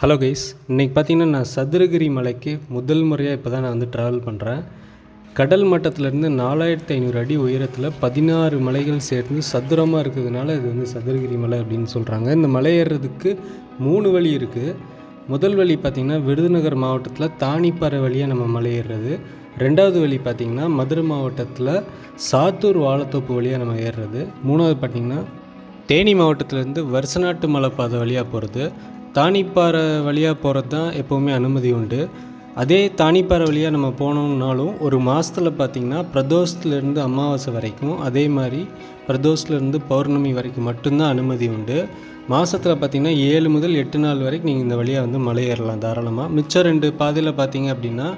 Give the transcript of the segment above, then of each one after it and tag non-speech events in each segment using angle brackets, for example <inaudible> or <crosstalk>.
Hello guys இன்றைக்கி பார்த்தீங்கன்னா நான் சதுரகிரி மலைக்கு முதல் முறையாக இப்போ தான் நான் வந்து ட்ராவல் பண்ணுறேன் கடல் மட்டத்திலேருந்து நாலாயிரத்தி ஐநூறு அடி உயரத்தில் பதினாறு மலைகள் சேர்ந்து சதுரமாக இருக்கிறதுனால இது வந்து சதுரகிரி மலை அப்படின்னு சொல்கிறாங்க இந்த மலை ஏறுறதுக்கு மூணு வழி இருக்குது முதல் வழி பார்த்திங்கன்னா விருதுநகர் மாவட்டத்தில் தானிப்பாறை வழியாக நம்ம மலை ஏறுறது. ரெண்டாவது வழி பார்த்திங்கன்னா மதுரை மாவட்டத்தில் சாத்தூர் வாழைத்தோப்பு வழியாக நம்ம ஏறுறது. மூணாவது பார்த்திங்கன்னா தேனி மாவட்டத்திலேருந்து வருசநாட்டு மலைப்பாதை வழியாக போகிறது தானிப்பாறை வழியாக போகிறது தான் எப்போவுமே அனுமதி உண்டு. அதே தானிப்பாறை வழியாக நம்ம போனோம்னாலும் ஒரு மாதத்தில் பார்த்திங்கன்னா பிரதோஷத்துலேருந்து அமாவாசை வரைக்கும் அதே மாதிரி பிரதோஷத்துலேருந்து பௌர்ணமி வரைக்கும் மட்டும்தான் அனுமதி உண்டு. மாதத்தில் பார்த்திங்கன்னா ஏழு முதல் எட்டு நாள் வரைக்கும் நீங்கள் இந்த வழியாக வந்து மலை ஏறலாம் தாராளமாக மிச்சம் ரெண்டு பாதையில் பார்த்திங்க அப்படின்னா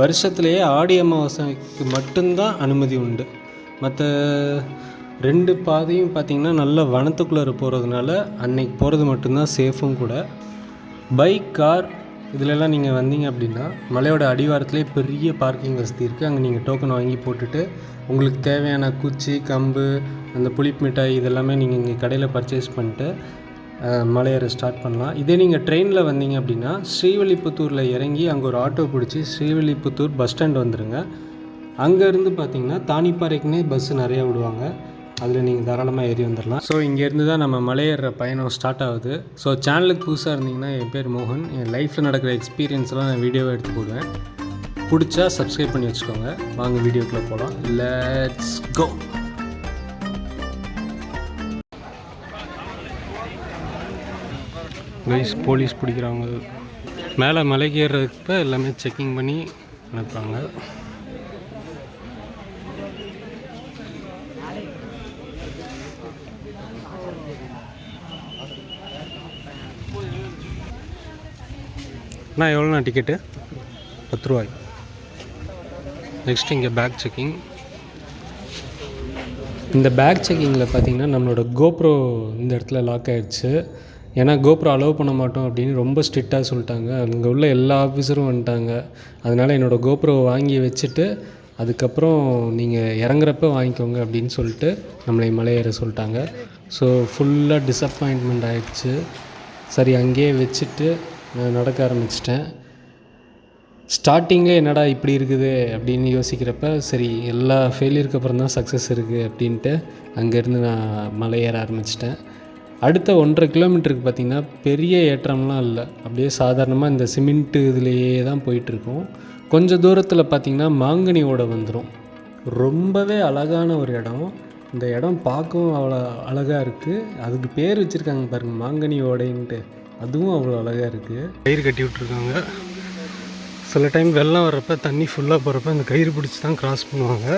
வருஷத்துலேயே ஆடி அமாவாசைக்கு மட்டும்தான் அனுமதி உண்டு. மற்ற ரெண்டு பாதையும் பார்த்திங்கன்னா நல்ல வனத்துக்குள்ளே போகிறதுனால அன்னைக்கு போகிறது மட்டும்தான் சேஃபும் கூட. பைக் கார் இதிலெல்லாம் நீங்கள் வந்தீங்க அப்படின்னா மலையோட அடிவாரத்திலே பெரிய பார்க்கிங் வசதி இருக்குது அங்கே நீங்கள் டோக்கன் வாங்கி போட்டுட்டு உங்களுக்கு தேவையான குச்சி கம்பு அந்த புளிப்பு மிட்டாய் இதெல்லாமே நீங்கள் இங்கே கடையில் பர்ச்சேஸ் பண்ணிட்டு மலையேற ஸ்டார்ட் பண்ணலாம். இதே நீங்கள் ட்ரெயினில் வந்தீங்க அப்படின்னா ஸ்ரீவில்லிபுத்தூரில் இறங்கி அங்கே ஒரு ஆட்டோ பிடிச்சி ஸ்ரீவில்லிபுத்தூர் பஸ் ஸ்டாண்ட் வந்துடுங்க அங்கேருந்து பார்த்தீங்கன்னா தானிப்பாறைக்குன்னே பஸ்ஸு நிறையா விடுவாங்க. அதில் நீங்கள் தாராளமாக ஏறி வந்துடலாம் ஸோ இங்கேருந்து தான் நம்ம மலையேற பயணம் ஸ்டார்ட் ஆகுது. ஸோ சேனலுக்கு புதுசாக இருந்தீங்கன்னா என் பேர் மோகன். என் லைஃப்பில் நடக்கிற எக்ஸ்பீரியன்ஸ்லாம் நான் வீடியோவை எடுத்து போடுவேன். பிடிச்சா சப்ஸ்கிரைப் பண்ணி வச்சுக்கோங்க. வாங்க வீடியோக்குள்ளே போகலாம் லெட்ஸ் கோ கைஸ் போலீஸ் பிடிக்கிறாங்க மேலே மலைக்கு ஏறுறதுக்கு எல்லாமே செக்கிங் பண்ணி அனுப்புகிறாங்க அண்ணா எவ்வளோண்ணா டிக்கெட்டு பத்து ரூபாய் நெக்ஸ்ட் இங்கே பேக் செக்கிங் இந்த பேக் செக்கிங்கில் பார்த்தீங்கன்னா நம்மளோட கோப்ரோ இந்த இடத்துல லாக் ஆகிடுச்சு ஏன்னா கோப்ரோ அலோவ் பண்ண மாட்டோம் அப்படின்னு ரொம்ப ஸ்ட்ரிக்டாக சொல்லிட்டாங்க. அங்கே உள்ள எல்லா ஆஃபீஸரும் வந்துட்டாங்க. அதனால் என்னோடய கோப்ரோ வாங்கி வச்சுட்டு அதுக்கப்புறம் நீங்கள் இறங்குறப்ப வாங்கிக்கோங்க அப்படின்னு சொல்லிட்டு நம்மளை மலையேற சொல்லிட்டாங்க. ஸோ ஃபுல்லாக டிசப்பாயின்ட்மெண்ட் ஆகிடுச்சு சரி அங்கேயே வச்சுட்டு நடக்க ஆரம்பிச்சிட்டேன். ஸ்டார்டிங்கில் என்னடா இப்படி இருக்குது அப்படின்னு யோசிக்கிறப்ப சரி எல்லா ஃபெயிலியருக்கு அப்புறம் தான் சக்ஸஸ் இருக்குது அப்படின்ட்டு அங்கேருந்து நான் மலை ஏற ஆரம்பிச்சிட்டேன். அடுத்த ஒன்றரை கிலோமீட்டருக்கு பார்த்திங்கன்னா பெரிய ஏற்றம்லாம் இல்லை. அப்படியே சாதாரணமாக இந்த சிமெண்ட்டு இதுலேயே தான் போயிட்டுருக்கோம். கொஞ்சம் தூரத்தில் பார்த்திங்கன்னா மாங்கனி ஓடை வந்துடும் ரொம்பவே அழகான ஒரு இடம். இந்த இடம் பார்க்கவும் அவ்வளோ அழகாக இருக்குது அதுக்கு பேர் வச்சுருக்காங்க பாருங்கள் மாங்கனி ஓடைன்ட்டு. அதுவும் அவ்வளோ அழகாக இருக்குது கயிறு கட்டி விட்ருக்காங்க சில டைம் வெள்ளம் வர்றப்ப தண்ணி ஃபுல்லாக போகிறப்ப இந்த கயிறு பிடிச்சி தான் கிராஸ் பண்ணுவாங்க.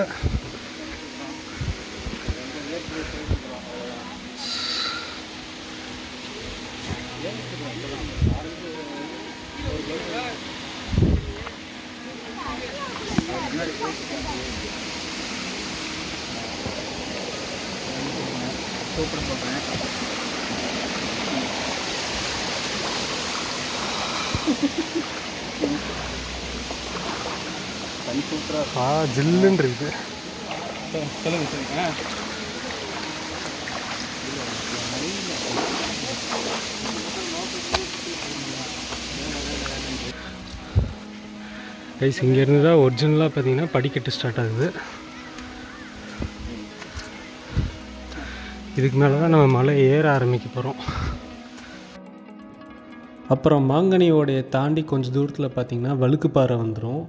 ஆ ஜில்லுன்னு இருக்குது கைஸ் இங்கேருந்து தான் ஒரிஜினலாக பார்த்தீங்கன்னா படிக்கட்டு ஸ்டார்ட் ஆகுது. இதுக்கு மேலே தான் நம்ம மலை ஏற ஆரம்பிக்க போகிறோம் அப்புறம் மாங்கனி ஓடையை தாண்டி கொஞ்சம் தூரத்தில் பார்த்தீங்கன்னா வழுக்குப்பாறை வந்துடும்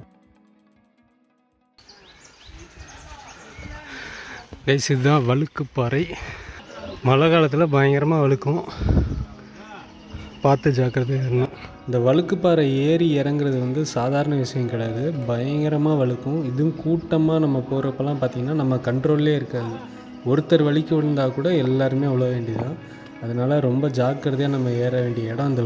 கைஸ் இதுதான் வழுக்குப்பாறை மழை காலத்தில் பயங்கரமாக வழுக்கும். பார்த்து ஜாக்கிரதையாக இருக்கணும் இந்த வழுக்குப்பாறை ஏறி இறங்குறது வந்து சாதாரண விஷயம் கிடையாது. பயங்கரமாக வழுக்கும். இதுவும் கூட்டமாக நம்ம போகிறப்பெல்லாம் பார்த்திங்கன்னா நம்ம கண்ட்ரோல்லே இருக்காது. ஒருத்தர் வலிக்கு விழுந்தா கூட எல்லாருமே விழ வேண்டியதான் அதனால் ரொம்ப ஜாக்கிரதையாக நம்ம ஏற வேண்டிய இடம் அந்த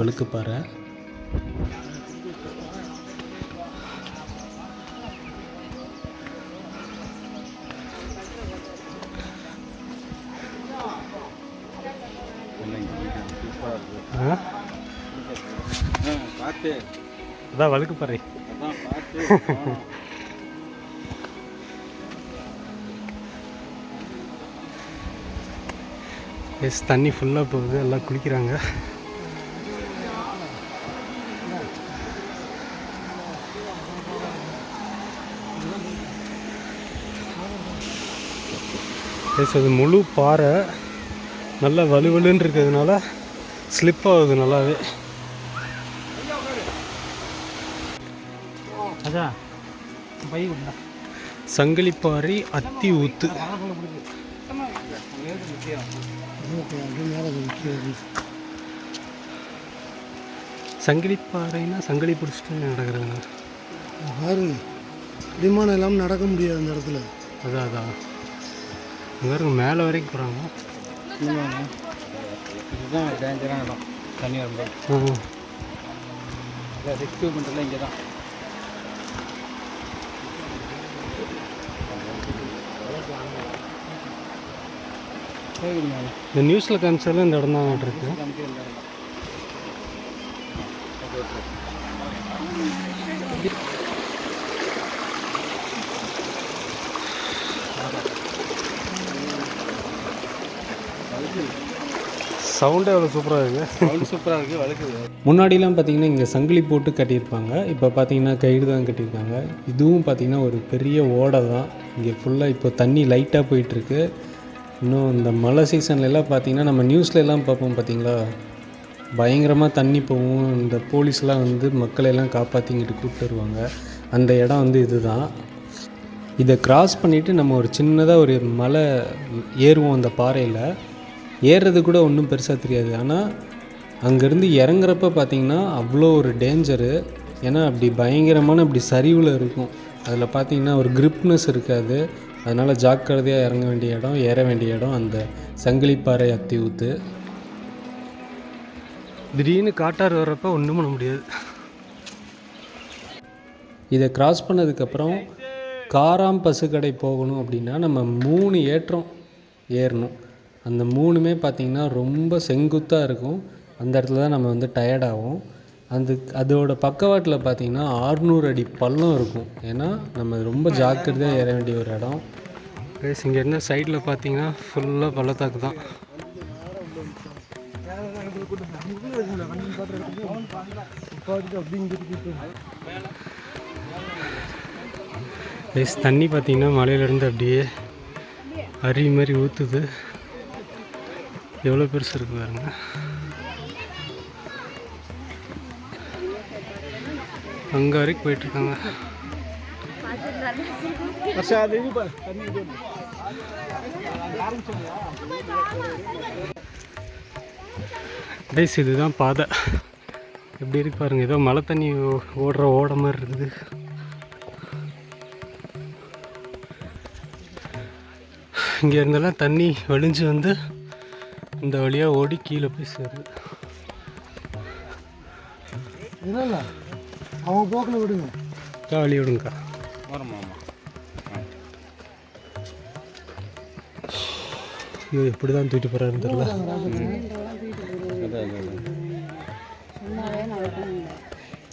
பார்த்து அதான் வழுக்குப்பாறை எஸ் தண்ணி ஃபுல்லாக போகுது. எல்லாம் குளிக்கிறாங்க. எஸ் அது முழு பாறை நல்லா வலுவலுன்னு இருக்கிறதுனால ஸ்லிப் ஆகுது நல்லாவே. சங்கிலிப்பாறை அத்தி ஊத்து. சங்கிலிப்பாறைனா சங்கிலி பிடிச்சிட்டு நடக்கிறதுனா? பாருங்க. விமானம் இல்லாமல் நடக்க முடியாது அந்த இடத்துல. அதான் அதான். பாருங்க மேலே வரைக்கும் போகிறாங்க இதுதான் டேஞ்சரான இடம். தண்ணி வரும்போது. ரெஸ்கியூ பண்ணுறதுல இங்கே தான் இந்த நியூஸில் காமிச்சாலும் இந்த இடம் தான் இருக்கு. சவுண்டே அவ்வளோ சூப்பராக இருக்குது சவுண்ட் சூப்பராக இருக்குது வழுக்குது. முன்னாடிலாம் பார்த்தீங்கன்னா இங்கே சங்கிலி போட்டு கட்டியிருப்பாங்க. இப்போ பார்த்தீங்கன்னா கயிறு தான் கட்டியிருக்காங்க. இதுவும் பார்த்தீங்கன்னா ஒரு பெரிய ஓடை தான். இங்கே ஃபுல்லாக இப்போ தண்ணி லைட்டாக போயிட்டுருக்கு இன்னும் இந்த மழை சீசன்லலாம் பார்த்தீங்கன்னா நம்ம நியூஸ்லலாம் பார்ப்போம் பார்த்தீங்களா? பயங்கரமாக தண்ணி போகும். இந்த போலீஸ்லாம் வந்து மக்களையெல்லாம் காப்பாற்றிங்கிட்டு கூப்பிட்டு வருவாங்க. அந்த இடம் வந்து இதுதான். இதை கிராஸ் பண்ணிவிட்டு நம்ம ஒரு சின்னதாக ஒரு மலை ஏறுவோம் அந்த பாறையில். ஏறுறது கூட ஒன்றும் பெருசாக தெரியாது. ஆனால் அங்கேருந்து இறங்குறப்ப பார்த்தீங்கன்னா அவ்வளோ ஒரு டேஞ்சரு ஏன்னா அப்படி பயங்கரமான அப்படி சரிவில் இருக்கும். அதில் பார்த்தீங்கன்னா ஒரு கிரிப்னஸ் இருக்காது. அதனால் ஜாக்கிரதையாக இறங்க வேண்டிய இடம் ஏற வேண்டிய இடம் அந்த சங்கிலிப்பாறை அத்தி ஊத்து. திடீர்னு காட்டார் வர்றப்ப ஒன்றும் பண்ண முடியாது. இதை கிராஸ் பண்ணதுக்கப்புறம் காராம் பசுக்கடை போகணும் அப்படின்னா நம்ம மூணு ஏற்றம் ஏறணும். அந்த மூணுமே பார்த்திங்கன்னா ரொம்ப செங்குத்தாக இருக்கும். அந்த இடத்துல தான் நம்ம வந்து டயர்ட் ஆகும் அந்த அதோட பக்கவாட்டில் பார்த்தீங்கன்னா ஆறுநூறு அடி பள்ளம் இருக்கும். ஏன்னா நம்ம ரொம்ப ஜாக்கிரதையாக ஏற வேண்டிய ஒரு இடம். ப்ளஸ் இங்கே இருந்த சைடில் பார்த்தீங்கன்னா ஃபுல்லாக பள்ளத்தாக்கு தான். ப்ளஸ் தண்ணி பார்த்தீங்கன்னா மலையிலேருந்து அப்படியே அருவி மாதிரி ஊற்றுது எவ்வளோ பெருசு இருக்குது பாருங்கள் அங்கே வரைக்கும் போயிட்டுருக்காங்க. டைஸ் இதுதான் பாதை. எப்படி இருக்கு பாருங்க. ஏதோ மழை தண்ணி ஓடுற ஓட மாதிரி இருக்குது. இங்கே இருந்தெல்லாம் தண்ணி வழிஞ்சு வந்து இந்த வழியாக ஓடி கீழே போய் சேருது. இல்லை அவங்க போக்கில் விடுங்க. வழி விடுங்கக்கா. வரமா ஐயோ எப்படி தான் தூக்கிட்டு போகிறாருன்னு தெரியல.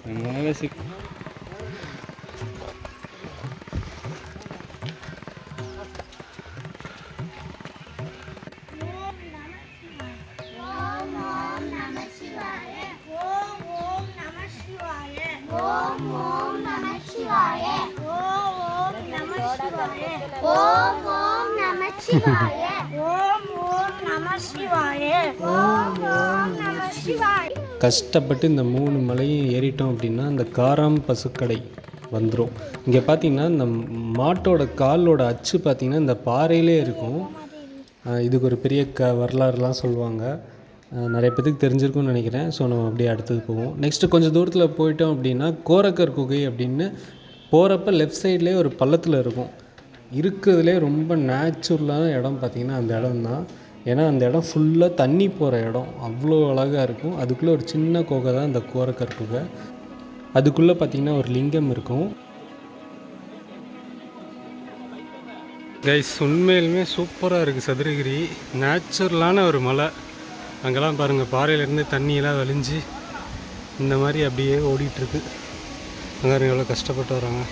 அதான் அதான் சிக் <laughs> கஷ்டப்பட்டு இந்த மூணு மலையும் ஏறிட்டோம் அப்படின்னா அந்த காராம் பசுக்கடை வந்துடும் இங்கே பார்த்தீங்கன்னா இந்த மாட்டோட காலோட அச்சு பார்த்தீங்கன்னா இந்த பாறையிலே இருக்கும். இதுக்கு ஒரு பெரிய க வரலாறுலாம் சொல்லுவாங்க. நிறைய பேத்துக்கு தெரிஞ்சிருக்கும்னு நினைக்கிறேன். ஸோ நம்ம அப்படியே அடுத்தது போவோம். நெக்ஸ்ட்டு கொஞ்சம் தூரத்தில் போயிட்டோம் அப்படின்னா கோரக்கர் குகை அப்படின்னு போகிறப்ப லெஃப்ட் சைட்லேயே ஒரு பள்ளத்தில் இருக்கும். இருக்கிறதுலே ரொம்ப நேச்சுரலான இடம் பார்த்திங்கன்னா அந்த இடம் தான் ஏன்னா அந்த இடம் ஃபுல்லாக தண்ணி போகிற இடம். அவ்வளோ அழகாக இருக்கும். அதுக்குள்ளே ஒரு சின்ன குகை தான் இந்த கோரக்கர் குகை அதுக்குள்ளே பார்த்திங்கன்னா ஒரு லிங்கம் இருக்கும். கைஸ் உண்மையிலுமே சூப்பராக இருக்குது சதுரகிரி. நேச்சுரலான ஒரு மலை. அங்கெல்லாம் பாருங்கள் பாறையிலேருந்து தண்ணியெல்லாம் வலிஞ்சு இந்த மாதிரி அப்படியே ஓடிட்டுருக்கு. அங்கே எவ்வளோ கஷ்டப்பட்டு வராங்க.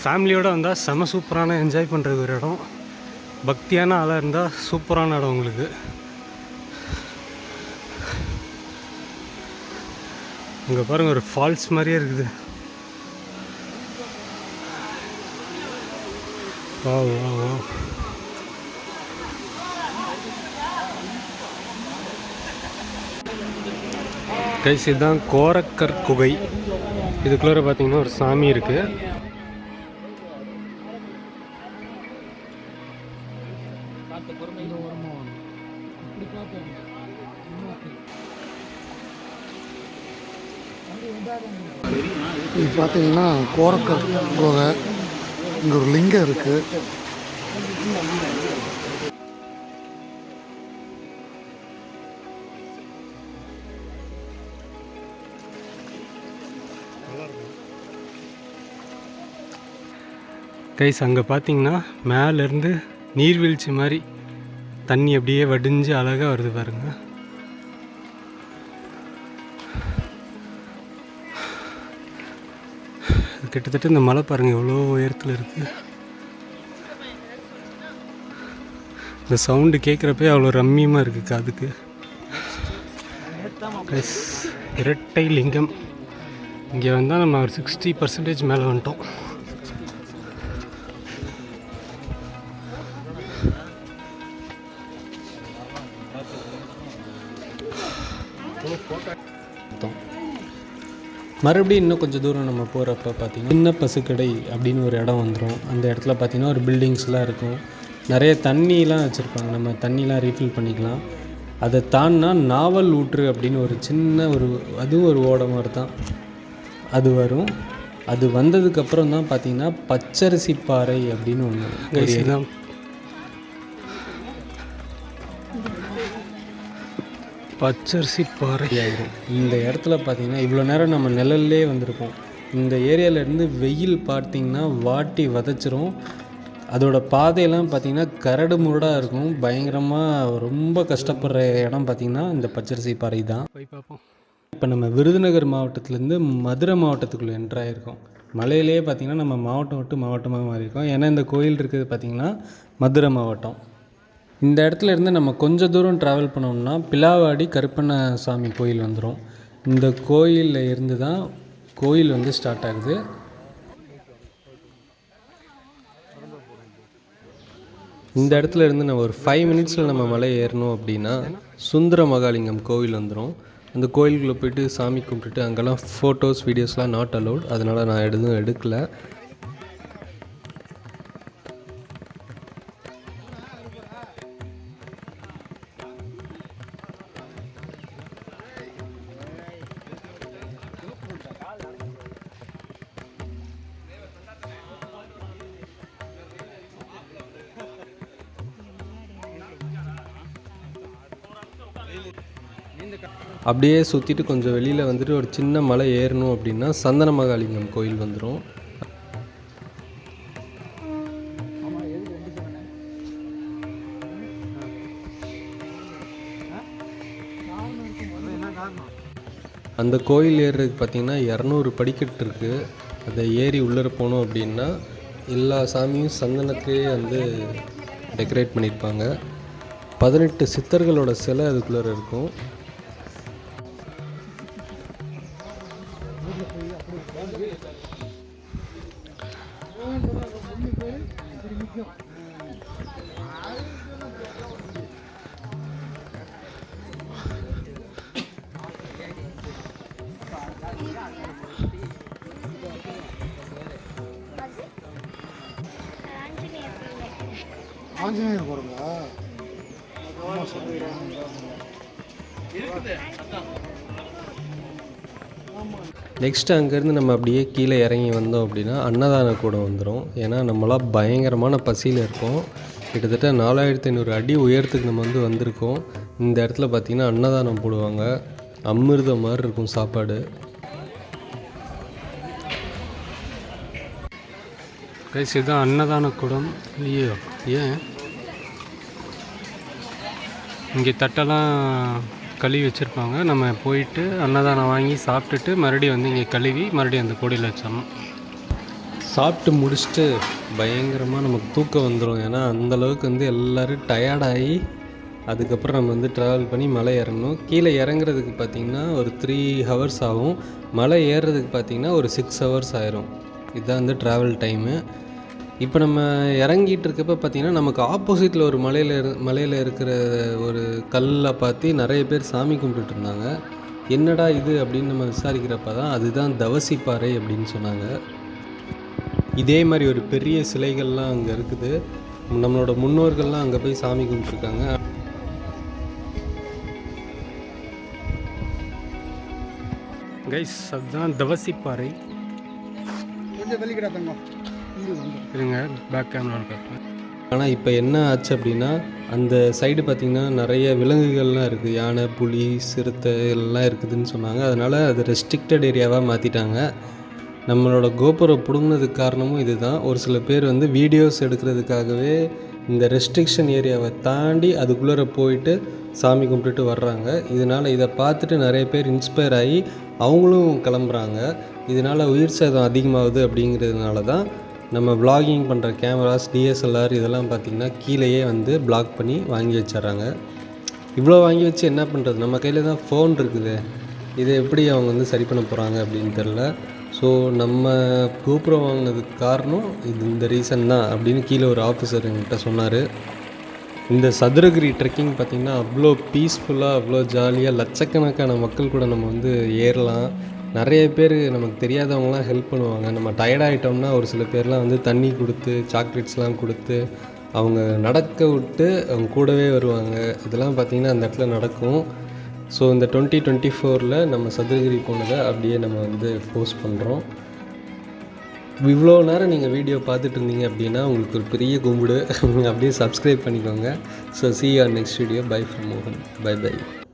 ஃபேமிலியோடு வந்தால் செம சூப்பரான என்ஜாய் பண்ணுறது ஒரு இடம். பக்தியான ஆளாக இருந்தால் சூப்பரான இடம் உங்களுக்கு. இங்கே பாருங்கள் ஒரு ஃபால்ஸ் மாதிரியே இருக்குது. வா வா வா கைஸ் இதுதான் கோரக்கர் குகை. இதுக்குள்ளே பார்த்தீங்கன்னா ஒரு சாமி இருக்குது பார்த்தீங்கன்னா கோரக்கர் குகை. இங்கே ஒரு லிங்கம் இருக்குது கைஸ் அங்கே பார்த்தீங்கன்னா மேலேருந்து நீர்வீழ்ச்சி மாதிரி தண்ணி அப்படியே வடிஞ்சு அழகாக வருது பாருங்கள் கிட்டத்தட்ட இந்த மலை பாருங்கள் எவ்வளோ உயரத்தில் இருக்குது இந்த சவுண்டு கேட்குறப்பே அவ்வளோ ரம்மியமாக இருக்குது காதுக்கு. ப்ளஸ் இரட்டை லிங்கம். இங்கே வந்தால் நம்ம ஒரு சிக்ஸ்டி பர்சன்டேஜ் மேலே வந்துட்டோம். மறுபடியும் இன்னும் கொஞ்சம் தூரம் நம்ம போகிறப்ப பார்த்தீங்கன்னா சின்ன பசுக்கடை அப்படின்னு ஒரு இடம் வந்துடும் அந்த இடத்துல பார்த்தீங்கன்னா ஒரு பில்டிங்ஸ்லாம் இருக்கும். நிறைய தண்ணிலாம் வச்சுருப்பாங்க. நம்ம தண்ணிலாம் ரீஃபில் பண்ணிக்கலாம். அதை தாண்டினா நாவல் ஊற்று அப்படின்னு ஒரு சின்ன ஒரு அதுவும் ஒரு ஓட மாதிரி தான் அது வரும். அது வந்ததுக்கப்புறம் தான் பார்த்தீங்கன்னா பச்சரிசி பாறை அப்படின்னு ஒன்று பச்சரிசி பாறை ஆயிரும் <laughs> இந்த இடத்துல பார்த்தீங்கன்னா இவ்வளோ நேரம் நம்ம நிழல்லே வந்திருக்கோம் இந்த ஏரியாவிலேருந்து வெயில் பார்த்தீங்கன்னா வாட்டி வதச்சிரும். அதோட பாதையெல்லாம் பார்த்தீங்கன்னா கரடு முரடாக இருக்கும். பயங்கரமாக ரொம்ப கஷ்டப்படுற இடம் பார்த்தீங்கன்னா இந்த பச்சரிசி பாறை தான். போய் பார்ப்போம். இப்போ நம்ம விருதுநகர் மாவட்டத்துலேருந்து மதுரை மாவட்டத்துக்குள்ளே என்ட்ராயிருக்கோம் மலையிலேயே பார்த்தீங்கன்னா நம்ம மாவட்டம் விட்டு மாவட்டமாக மாறி இருக்கோம் ஏன்னா இந்த கோயில் இருக்குது பார்த்தீங்கன்னா மதுரை மாவட்டம். இந்த இடத்துல இருந்து நம்ம கொஞ்சம் தூரம் ட்ராவல் பண்ணோம்னா பிலாவாடி கருப்பண்ண சாமி கோயில் வந்துடும் இந்த கோயிலில் இருந்து தான் கோயில் வந்து ஸ்டார்ட் ஆகுது. இந்த இடத்துல இருந்து நம்ம ஒரு ஃபைவ் மினிட்ஸில் நம்ம மலை ஏறணும் அப்படின்னா சுந்தர மகாலிங்கம் கோவில் வந்துடும் அந்த கோயிலுக்குள்ளே போயிட்டு சாமி கும்பிட்டுட்டு அங்கெல்லாம் ஃபோட்டோஸ் வீடியோஸ்லாம் நாட் அலௌட் அதனால் நான் எதுவும் எடுக்கலை. அப்படியே சுற்றிட்டு கொஞ்சம் வெளியில் வந்துட்டு ஒரு சின்ன மலை ஏறணும் அப்படின்னா சந்தன மகாலிங்கம் கோயில் வந்துடும் அந்த கோயில் ஏறுறதுக்கு பார்த்தீங்கன்னா இரநூறு படிக்கட்டு இருக்குது அதை ஏறி உள்ளே போனோம் அப்படின்னா எல்லா சாமியும் சந்தனத்திலே வந்து டெக்கரேட் பண்ணியிருப்பாங்க. பதினெட்டு சித்தர்களோட சிலை அதுக்குள்ளே இருக்கும். ஆஞ்சநேயர் போகிறோங்களா நெக்ஸ்ட் அங்கேருந்து நம்ம அப்படியே கீழே இறங்கி வந்தோம் அப்படின்னா அன்னதான கூடம் வந்துடும் ஏன்னா நம்மளாம் பயங்கரமான பசியில் இருக்கோம். கிட்டத்தட்ட நாலாயிரத்தி ஐநூறு அடி உயரத்துக்கு நம்ம வந்து வந்திருக்கோம். இந்த இடத்துல பார்த்திங்கன்னா அன்னதானம் போடுவாங்க. அமிர்தம் மாதிரி இருக்கும் சாப்பாடு. கைஸ் இதுதான் அன்னதான கூடம். ஐயோ ஏன்? இங்கே தட்டெல்லாம் கழுவி வச்சுருப்பாங்க. நம்ம போயிட்டு அன்னதானம் வாங்கி சாப்பிட்டுட்டு மறுபடியும் வந்து இங்கே கழுவி மறுபடியும் அந்த கொடியில் வச்சிடணும். சாப்பிட்டு முடிச்சுட்டு பயங்கரமாக நமக்கு தூக்கம் வந்துடும் ஏன்னா அந்தளவுக்கு வந்து எல்லோரும் டயர்டாகி அதுக்கப்புறம் நம்ம வந்து ட்ராவல் பண்ணி மலை இறங்கணும் கீழே இறங்குறதுக்கு பார்த்திங்கன்னா ஒரு த்ரீ ஹவர்ஸ் ஆகும். மலை ஏறுறதுக்கு பார்த்திங்கன்னா ஒரு சிக்ஸ் ஹவர்ஸ் ஆயிரும். இதுதான் வந்து ட்ராவல் டைமு இப்போ நம்ம இறங்கிட்டு இருக்கப்ப பார்த்தீங்கன்னா நமக்கு ஆப்போசிட்டில் ஒரு மலையில் இரு மலையில் இருக்கிற ஒரு கல்லை பார்த்து நிறைய பேர் சாமி கும்பிட்டுட்டு இருந்தாங்க. என்னடா இது அப்படின்னு நம்ம விசாரிக்கிறப்ப தான் அதுதான் தவசிப்பாறை அப்படின்னு சொன்னாங்க. இதே மாதிரி ஒரு பெரிய சிலைகள்லாம் அங்கே இருக்குது. நம்மளோட முன்னோர்கள்லாம் அங்கே போய் சாமி கும்பிட்டுருக்காங்க. கைஸ் அதுதான் தவசிப்பாறை கொஞ்சம் வெளிக்கிட தங்கம். இருங்க பேக் கேமரா காட்டுறேன். ஆனால் இப்போ என்ன ஆச்சு அப்படின்னா அந்த சைடு பார்த்திங்கன்னா நிறைய விலங்குகள்லாம் இருக்குது யானை புலி சிறுத்தை எல்லாம் இருக்குதுன்னு சொன்னாங்க. அதனால் அது ரெஸ்ட்ரிக்டட் ஏரியாவாக மாற்றிட்டாங்க நம்மளோட கோபுரம் பிடுங்கினதுக்கு காரணமும் இதுதான். ஒரு சில பேர் வந்து வீடியோஸ் எடுக்கிறதுக்காகவே இந்த ரெஸ்ட்ரிக்ஷன் ஏரியாவை தாண்டி அதுக்குள்ளே போயிட்டு சாமி கும்பிட்டுட்டு வர்றாங்க. இதனால் இதை பார்த்துட்டு நிறைய பேர் இன்ஸ்பயர் ஆகி அவங்களும் கிளம்புறாங்க. இதனால் உயிர் சேதம் அதிகமாகுது அப்படிங்கிறதுனால தான் நம்ம vlogging பண்ணுற கேமராஸ் டிஎஸ்எல்ஆர் இதெல்லாம் பார்த்திங்கன்னா கீழேயே வந்து பிளாக் பண்ணி வாங்கி வச்சிட்றாங்க. இவ்வளோ வாங்கி வச்சு என்ன பண்ணுறது நம்ம கையில் தான் ஃபோன் இருக்குது. இதை எப்படி அவங்க வந்து சரி பண்ண போகிறாங்க அப்படின்னு தெரில ஸோ நம்ம கோபுரம் வாங்கினதுக்கு காரணம் இது இந்த ரீசன் தான் அப்படின்னு கீழே ஒரு ஆஃபீஸர் என்கிட்ட சொன்னார். இந்த சதுரகிரி ட்ரெக்கிங் பார்த்திங்கன்னா அவ்வளோ பீஸ்ஃபுல்லாக அவ்வளோ ஜாலியாக லட்சக்கணக்கான மக்கள் கூட நம்ம வந்து ஏறலாம். நிறைய பேர் நமக்கு தெரியாதவங்களாம் ஹெல்ப் பண்ணுவாங்க. நம்ம டயர்ட் ஆகிட்டோம்னா ஒரு சில பேர்லாம் வந்து தண்ணி கொடுத்து சாக்லேட்ஸ்லாம் கொடுத்து அவங்க நடக்க விட்டு அவங்க கூடவே வருவாங்க. இதெல்லாம் பார்த்திங்கன்னா அந்த இடத்துல நடக்கும். ஸோ இந்த டுவெண்ட்டி டுவெண்ட்டி ஃபோரில் நம்ம சதுரகிரி போனதை அப்படியே நம்ம வந்து போஸ்ட் பண்ணுறோம் இவ்வளோ நேரம் நீங்கள் வீடியோ பார்த்துட்டு இருந்தீங்க அப்படின்னா உங்களுக்கு ஒரு பெரிய கும்பிடு. <laughs> அப்படியே சப்ஸ்கிரைப் பண்ணிக்கோங்க. So see are next video bye from மோகன் பை பை